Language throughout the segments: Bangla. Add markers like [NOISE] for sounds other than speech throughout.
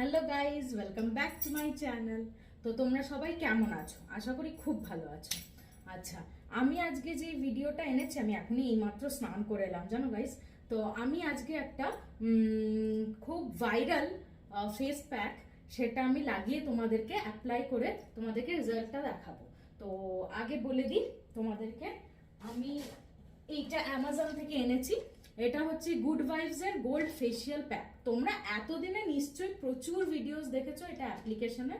Hello guys welcome back to my channel তো তোমরা সবাই কেমন আছো? আশা করি খুব ভালো আছো। আচ্ছা আমি আজকে যে ভিডিওটা এনেছি, আমি এখনই এইমাত্র স্নান করে এলাম, জানো গাইজ তো আমি আজকে একটা খুব ভাইরাল ফেস প্যাক সেটা আমি লাগিয়ে তোমাদেরকে অ্যাপ্লাই করে তোমাদেরকে রেজাল্টটা দেখাবো। তো আগে বলে দিই, তোমাদেরকে আমি এইটা অ্যামাজন থেকে এনেছি। এটা হচ্ছে গুড ভাইবস এর গোল্ড ফেসিয়াল প্যাক তোমরা এতদিনে নিশ্চয়ই প্রচুর ভিডিওস দেখেছ এটা অ্যাপ্লিকেশনে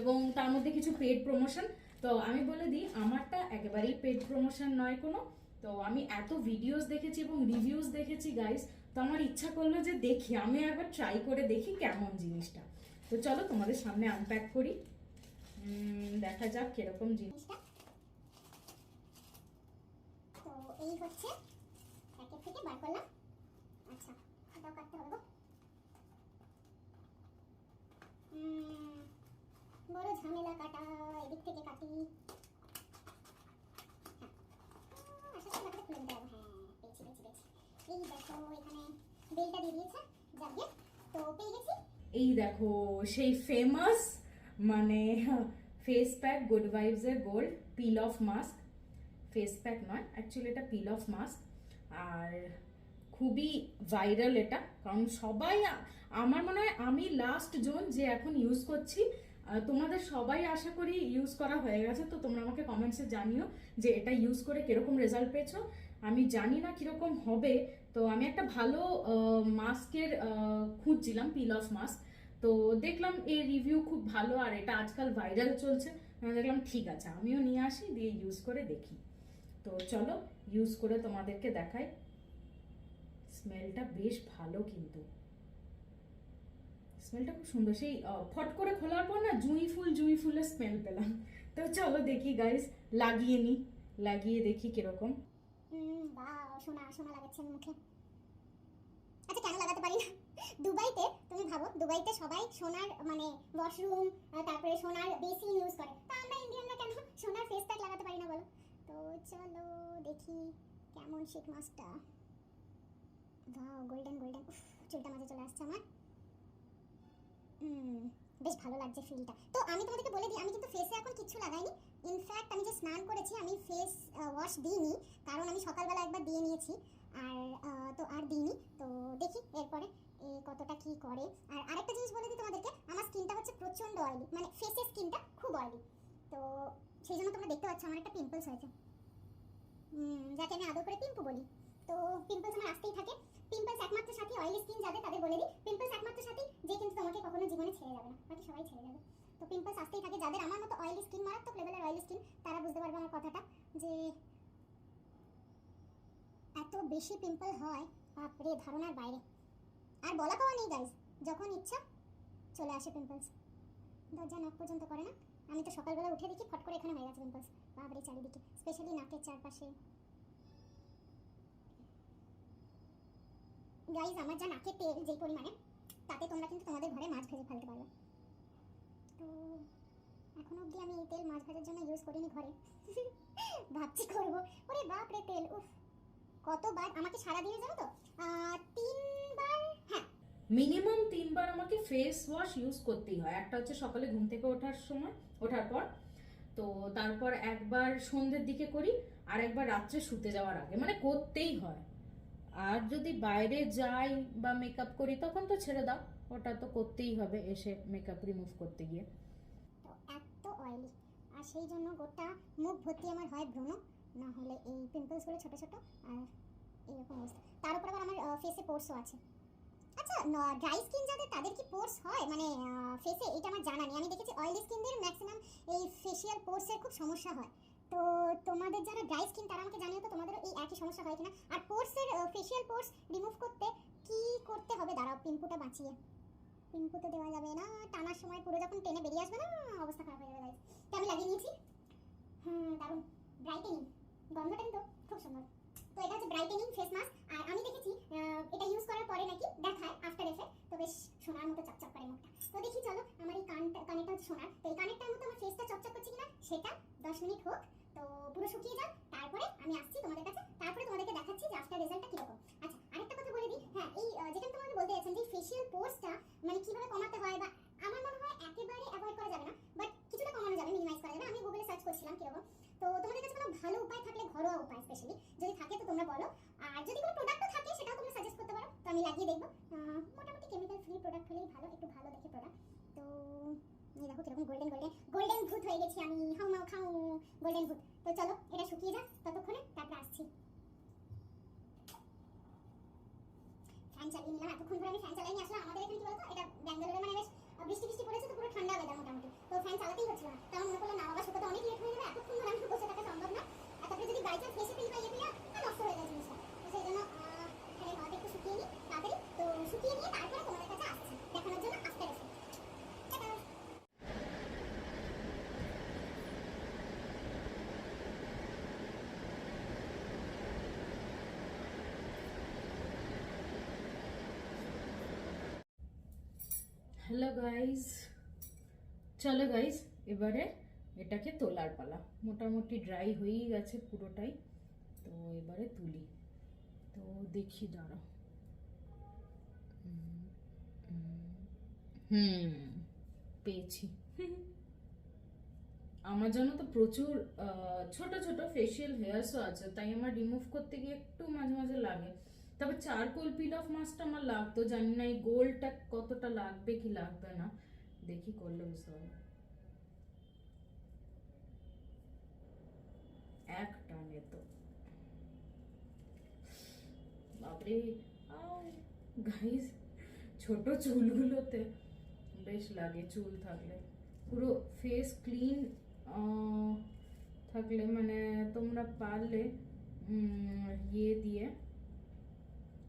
এবং তার মধ্যে কিছু পেড প্রমোশন তো আমি বলে দিই, আমারটা একেবারেই পেড প্রমোশন নয় কোনো। তো আমি এত ভিডিওস দেখেছি এবং রিভিউজ দেখেছি গাইস তো আমার ইচ্ছা করল যে দেখি, আমি একবার ট্রাই করে দেখি কেমন জিনিসটা। তো চলো তোমাদের সামনে আনপ্যাক করি। দেখা যাক কীরকম জিনিস। জিনিসটা তো এই হচ্ছে থেকে বার করলাম। আচ্ছা এটাও কাটতে হবে বড় ঝামেলা কাটা, এদিক থেকে কাটি। এই দেখো সেই ফেমাস মানে ফেস প্যাক গুড ভাইবস এর gold peel off mask face pack নয় অ্যাকচুয়ালি এটা পিল অফ মাস্ক আর খুবই ভাইরাল এটা। কারণ সবাই আমার মনে হয় আমি লাস্ট জোন যে এখন ইউজ করছি তোমাদের সবাই আশা করি ইউজ করা হয়ে গেছে। তো তোমরা আমাকে কমেন্টসে জানিও যে এটা ইউজ করে কীরকম রেজাল্ট পেয়েছ। আমি জানি না কীরকম হবে। তো আমি একটা ভালো মাস্কের খুঁজছিলাম পিল অফ মাস্ক তো দেখলাম এর রিভিউ খুব ভালো আর এটা আজকাল ভাইরাল চলছে। দেখলাম, ঠিক আছে, আমিও নিয়ে আসি, দিয়ে ইউজ করে দেখি। তো চলো ইউজ করে তোমাদেরকে দেখাই। স্মেলটা বেশ ভালো কিন্তু। স্মেলটা খুব সুন্দর। সেই ফট করে খোলার পর না জুঁই ফুল, জুঁই ফুলের স্মেল পেলাম। তো চলো দেখি গাইস লাগিয়ে নি। লাগিয়ে দেখি কীরকম। সোনা সোনা আচ্ছা কেন লাগাতে পারি না? দুবাইতে, তুমি ভাবো, দুবাইতে সবাই সোনার মানে ওয়াশরুম তারপরে সোনার বেসিন ইউজ করে। তা আমরা ইন্ডিয়ানরা কেন সোনার ফেস প্যাক লাগাতে পারি না বলো? তো চলো দেখি কেমন শীত মাছটা। বাহ গোল্ডেন গোল্ডেন চুলটা মাঝে চলে আসছে আমার। বেশ ভালো লাগছে ফিলটা তো আমি তোমাদেরকে বলে দিই, আমি কিন্তু ফেসে এখন কিচ্ছু লাগাইনি। ইনফ্যাক্ট আমি যে স্নান করেছি, আমি ফেস ওয়াশ দিইনি। কারণ আমি সকালবেলা একবার দিয়ে নিয়েছি। আর তো আর দিইনি। তো দেখি এরপরে কতটা কি করে। আর আরেকটা জিনিস বলে দিই তোমাদেরকে, আমার স্কিনটা হচ্ছে প্রচণ্ড অয়েলি মানে ফেসের স্কিনটা খুব অয়েলি তো সেই জন্য তোমরা দেখতে পাচ্ছ, আমার একটা পিম্পলস হয়েছে। যাকে আমি আদর করে পিম্পু বলি। তো পিম্পলস আমার আসতেই থাকে। পিম্পলস একমাত্র সাথী অয়েলি স্কিন যাদের, তাদের বলে দিই। পিম্পলস একমাত্র সাথী, যে কিন্তু তোমাকে কখনো জীবনে ছেড়ে যাবে না। বাকি সবাই ছেড়ে যাবে। তো পিম্পলস আসতেই থাকে। যাদের আমার মতো অয়েলি স্কিন মারাত্মক লেভেলের অয়েলি স্কিন তারা বুঝতে পারবে আমার কথাটা যে এত বেশি পিম্পল হয়, বাপরে, ধারণার বাইরে। আর বলা পাওয়া নেই গাইজ যখন ইচ্ছা, চলে আসে পিম্পলস দরজা নখ পর্যন্ত করে না। আমি তো সকালবেলা উঠে দেখি, ফট করে এখানে হয়ে গেছে পিম্পলস বাপরে চারিদিকে স্পেশালি নাকের চারপাশে। গাইজ আমার যা নাকের তেল, যেই পরিমাণে, তাতে তোমরা কিন্তু তোমাদের ঘরে মাছ ভেজে ফেলতে পারবে। তো, এখনও অবধি আমি এই তেল মাছ ভাজার জন্য ইউজ করিনি ঘরে। [LAUGHS] ভাবছি করব। ওরে বাপ রে তেল, উফ। কতবার, আমাকে সারা দিয়ে জানো তো তিনবার হ্যাঁ। মিনিমাম তিনবার আমাকে ফেস ওয়াশ ইউজ করতেই হয়। একটা হচ্ছে সকালে ঘুম থেকে ওঠার সময়, ওঠার পর তো তারপর একবার সন্ধ্যের দিকে করি, আর একবার রাত্রে শুতে যাওয়ার আগে। মানে করতেই হয়। আর যদি বাইরে যাই বা মেকআপ করি, তখন তো ছেড়ে দাও। ওটা তো করতেই হবে এসে মেকআপ রিমুভ করতে গিয়ে। তো এত অয়েলি আর সেই জন্য গোটা মুখ ভর্তি আমার হয় ব্রণ না হলে এই পিম্পলসগুলো ছোট ছোট, আর এরকম অবস্থা। তার উপর আবার আমার ফেসে পোর্সও আছে। আচ্ছা ড্রাই স্কিন যাদের, তাদের কি পোর্স হয়? মানে ফেসে এটা আমার জানা নেই। আমি দেখেছি অয়েলি স্কিনদের ম্যাক্সিমাম এই ফেসিয়াল পোর্সের খুব সমস্যা হয়। তো তোমাদের যারা ড্রাই স্কিন তারা আমাকে জানিও তো তোমাদেরও এই একই সমস্যা হয় কিনা? আর পোর্সের ফেসিয়াল পোর্স রিমুভ করতে কি করতে হবে? দাঁড়াও পিম্পুটা বাঁচিয়ে। পিম্পু তো দেওয়া যাবে না। টানার সময় পুরো যখন টেনে বেরিয়ে আসবে না, অবস্থা খারাপ হয়ে যাবে আমি লাগিয়ে নিয়েছি। হুম, দারুণ। ব্রাইটেনিং গন্ধটা কিন্তু খুব সুন্দর। তো এটা হচ্ছে ব্রাইটেনিং ফেস মাস্ক আর আমি দেখেছি এটা ইউজ করার পরে নাকি দেখায় আফটার এফেক্ট তো বেশ সোনার মতো চপচপ করে মুখটা। তো দেখি চলো, আমার এই কানটা, কানেরটা হচ্ছে সোনার। তো এই কানেরটার মতো আমার ফেসটা চপচপ করছে কিনা, সেটা দশ মিনিট হোক। তো পুরো শুকিয়ে যাক, তারপরে আমি আসছি তোমাদের কাছে। তারপরে তোমাদেরকে দেখাচ্ছি যে আফটার রেজাল্টটা কীরকম। আচ্ছা আরেকটা কথা বলে দিই। হ্যাঁ এই যেটা তোমাকে বলতে যাচ্ছেন যে ফেশিয়াল পোর্সটা মানে কীভাবে কমাতে হয় বা, আমার মনে হয় একেবারে অ্যাভয়েড করা যাবে না। বাট কিছুটা কমানো যাবে মিনিমাইজ করা যাবে। আমি গুগলে সার্চ করছিলাম কীরকম। ভালো উপায় থাকলে, ঘরোয়া উপায় স্পেশালি যদি থাকে তো তোমরা বলো। আর যদি কোনো প্রোডাক্টও থাকে, সেটাও তোমরা সাজেস্ট করতে পারো। তো আমি লাগিয়ে দেখব। মোটামুটি কেমিক্যাল ফ্রি প্রোডাক্ট হলেই ভালো, একটু ভালো দেখে প্রোডাক্ট তো এই দেখো কীরকম গোল্ডেন গোল্ডেন গোল্ডেন ভূত হয়ে গেছি আমি। হাউ, মাউ খাও গোল্ডেন ভূত। তো চলো, এটা শুকিয়ে যাক ততক্ষণে, তারপরে আসছি। ফ্যান চালিয়ে নিলাম। এতক্ষণ ধরে আমি ফ্যান চালিয়ে নিয়ে আসলাম আমাদের এখানে কি বলতো? এটা ব্যাঙ্গালোরে মানে বেশ বৃষ্টি বৃষ্টি পড়েছে তো পুরো ঠান্ডা ওয়েদার মোটামুটি। তো ফ্যান চালাতেই হচ্ছিল না। তাও মনে করলাম না বাবা, শুকাতে অনেক লেট হয়ে যাবে এতক্ষণ ধরে আমি বসে থাকা সম্ভব না আর তারপরে যদি বাই চান্স ফেসে ফেলি বা ইয়ে নষ্ট হয়ে যায় জিনিসটা। তো সেই জন্য আহ, ফ্যানের একটু শুকিয়ে নিই তাড়াতাড়ি। তো শুকিয়ে নিয়ে তারপরে তোমাদের কাছে আসছি দেখানোর জন্য আফটার এফেক্ট হ্যালো গাইস চলো গাইস এবারে এটাকে তোলার পালা। মোটামুটি ড্রাই হয়েই গেছে পুরোটাই। তো এবারে তুলি। তো দেখি দাঁড়াও। হুম, পেয়েছি। আমার জন্য তো প্রচুর ছোট ছোট ফেশিয়াল হেয়ার্সও আছে তাই আমার রিমুভ করতে গিয়ে একটু মাঝে মাঝে লাগে। তবে চারকোল পিল অফ মাস্কটা আমার লাগতো জানি না এই গোলটা কতটা লাগবে কি লাগবে না। দেখি করলে বুঝতে পারব। এক টানে বাপরে গাইস ছোট চুলগুলোতে বেশ লাগে চুল থাকলে। পুরো ফেস ক্লিন থাকলে মানে তোমরা পারলে ইয়ে দিয়ে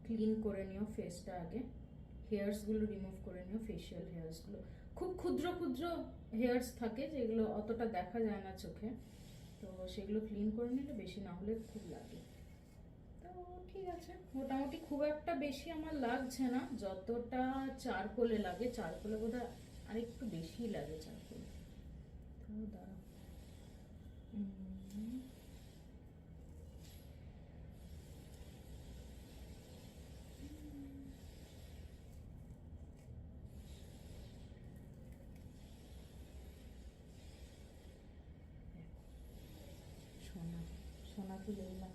ক্লিন করে নিও ফেসটা আগে। হেয়ার্সগুলো রিমুভ করে নিও ফেশিয়াল হেয়ার্সগুলো খুব ক্ষুদ্র ক্ষুদ্র হেয়ার্স থাকে যেগুলো অতটা দেখা যায় না চোখে। তো সেগুলো ক্লিন করে নিলে বেশি না হলে খুব লাগে। তো ঠিক আছে, মোটামুটি খুব একটা বেশি আমার লাগছে না, যতটা চারকোলে লাগে, চারকোলে বোধ হয় আরেকটু বেশি লাগে চারকোলে। তো দাঁড়াও উম, সোনা সোনা তুলে দিলাম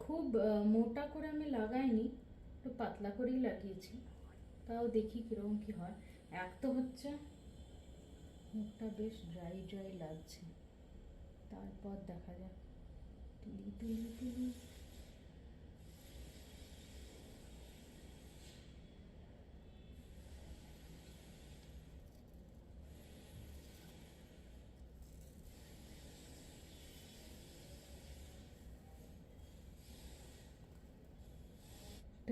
খুব আহ, মোটা করে আমি লাগাইনি একটু পাতলা করেই লাগিয়েছি। তাও দেখি কীরকম কী হয়। এক তো হচ্ছে মুখটা বেশ ড্রাই ড্রাই লাগছে। তারপর দেখা যাক। তুলি তুলি তুলি।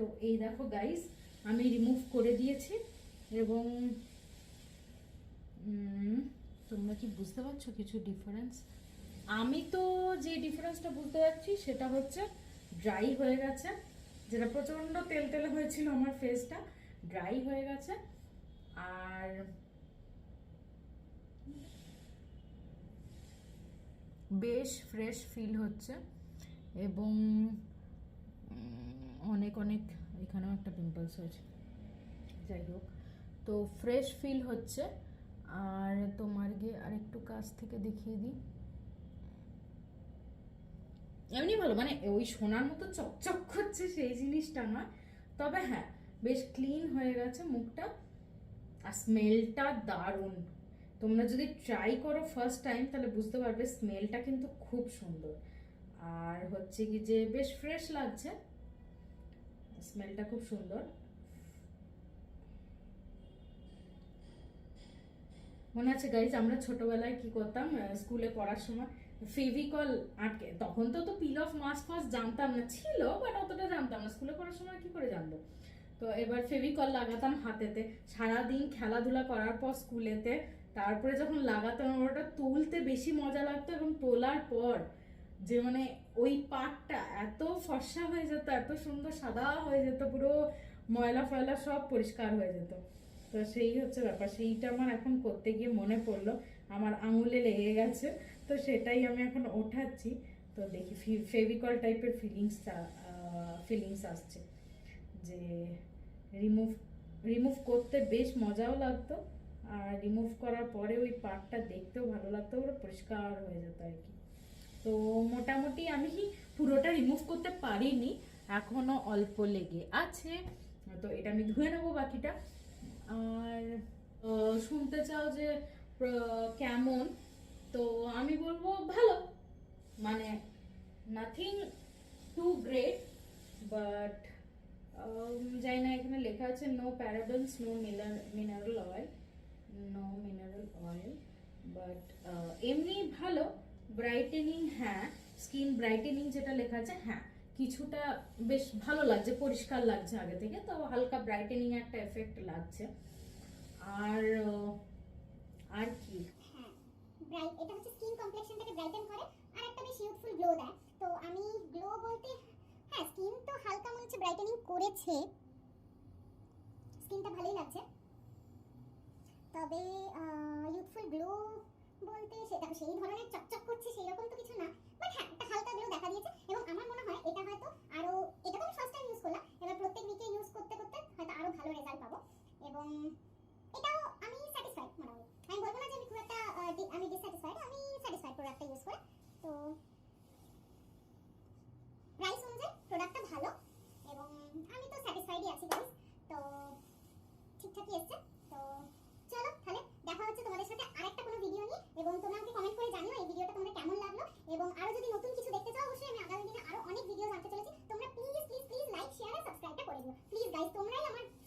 তো এই দেখো গাইস আমি রিমুভ করে দিয়েছি এবং তোমরা কি বুঝতে পারছ কিছু ডিফারেন্স আমি তো যে ডিফারেন্সটা বুঝতে পারছি সেটা হচ্ছে ড্রাই হয়ে গেছে। যেটা প্রচণ্ড তেল তেলে হয়েছিল আমার ফেসটা ড্রাই হয়ে গেছে। আর বেশ ফ্রেশ ফিল হচ্ছে এবং অনেক অনেক এখানেও একটা পিম্পলস হয়েছে। যাই হোক, তো ফ্রেশ ফিল হচ্ছে। আর তোমার গিয়ে আরেকটু কাছ থেকে দেখিয়ে দিই। এমনি ভালো মানে ওই সোনার মতো চকচক করছে সেই জিনিসটা নয়। তবে হ্যাঁ বেশ ক্লিন হয়ে গেছে মুখটা। আর স্মেলটা দারুণ। তোমরা যদি ট্রাই করো ফার্স্ট টাইম তাহলে বুঝতে পারবে স্মেলটা কিন্তু খুব সুন্দর। আর হচ্ছে কি যে বেশ ফ্রেশ লাগছে। স্মেলটা খুব সুন্দর। মনে আছে গাইজ আমরা ছোটবেলায় কি করতাম স্কুলে পড়ার সময় ফেভিকল আটকে, তখন তো তো পিল অফ মাস ফাস জানতাম না, ছিল বাট অতটা জানতাম না। স্কুলে পড়ার সময় কি করে জানব? তো এবার ফেভিকল লাগাতাম হাতেতে, সারাদিন খেলাধুলা করার পর স্কুলেতে, তারপরে যখন লাগাতাম, ওটা তুলতে বেশি মজা লাগতো এবং তোলার পর যে মানে ওই পাটটা এত ফর্সা হয়ে যেত, এত সুন্দর সাদা হয়ে যেত, পুরো ময়লা ফয়লা সব পরিষ্কার হয়ে যেত। তো সেই হচ্ছে ব্যাপার, সেইটা আমার এখন করতে গিয়ে মনে পড়ল, আমার আঙুলে লেগে গেছে, তো সেটাই আমি এখন ওঠাচ্ছি। তো দেখি ফেভিকল টাইপের ফিলিংসটা ফিলিংস আসছে। যে রিমুভ রিমুভ করতে বেশ মজাও লাগতো, আর রিমুভ করার পরে ওই পার্টটা দেখতেও ভালো লাগতো, পুরো পরিষ্কার হয়ে যেত আর কি। তো মোটামুটি আমি পুরোটা রিমুভ করতে পারিনি, এখনও অল্প লেগে আছে। তো এটা আমি ধুয়ে নেব বাকিটা। আর শুনতে চাও যে কেমন? তো আমি বলব ভালো। মানে নাথিং টু গ্রেট বাট জানি না, এখানে লেখা আছে no parabens no mineral oil no mineral oil but এমনি ভালো। ব্রাইটেনিং হ্যাঁ স্কিন ব্রাইটেনিং যেটা লেখা আছে হ্যাঁ কিছুটা বেশ ভালো লাগছে, পরিষ্কার লাগছে আগে থেকে, তো হালকা ব্রাইটেনিং একটা এফেক্ট লাগছে। আর আর কি? এটা হচ্ছে স্কিন ব্রাইটেন গ্লো তো আমি গ্লো হ্যাঁ হালকা হচ্ছে করেছে। স্কিনটা ভালোই লাগছে। তবে ইউথফুল গ্লো বলতে সেটা সেই ধরনের চকচক করছে সেই রকম তো কিছু না। বাট হ্যাঁ একটা হালকা গ্লো দেখা দিয়েছে এবং আমার মনে হয় এটা হয়তো এটা তো আমি ফার্স্ট টাইম ইউজ করলাম, এবার প্রত্যেক উইকে ইউজ করতে করতে হয়তো ভালো রেজাল্ট পাবো। এবং এটাও আমি স্যাটিসফাইড আমি বলব না যে আমি খুব একটা আমি ডিসস্যাটিসফাইড আমি স্যাটিসফাইড প্রোডাক্টটা ইউজ করে। তো প্রাইস অনুযায়ী প্রোডাক্টটা ভালো, এবং আমি তো স্যাটিসফাইডই আছি গাইস তো ঠিকঠাকই এসছে তো চলো তাহলে দেখা হচ্ছে তোমাদের সাথে আরেকটা কোনো ভিডিও নিয়ে এবং তোমরা আমাকে কমেন্ট করে জানিও এই ভিডিওটা তোমাদের কেমন লাগল এবং আরও যদি নতুন কিছু দেখতে চাও অবশ্যই আমি আগামী দিনে আরও অনেক ভিডিও আনতে চলেছি তোমরা please please please like share আর সাবস্ক্রাইবটা করে দিও প্লিজ গাইস তোমরাই আমার সবথেকে বড়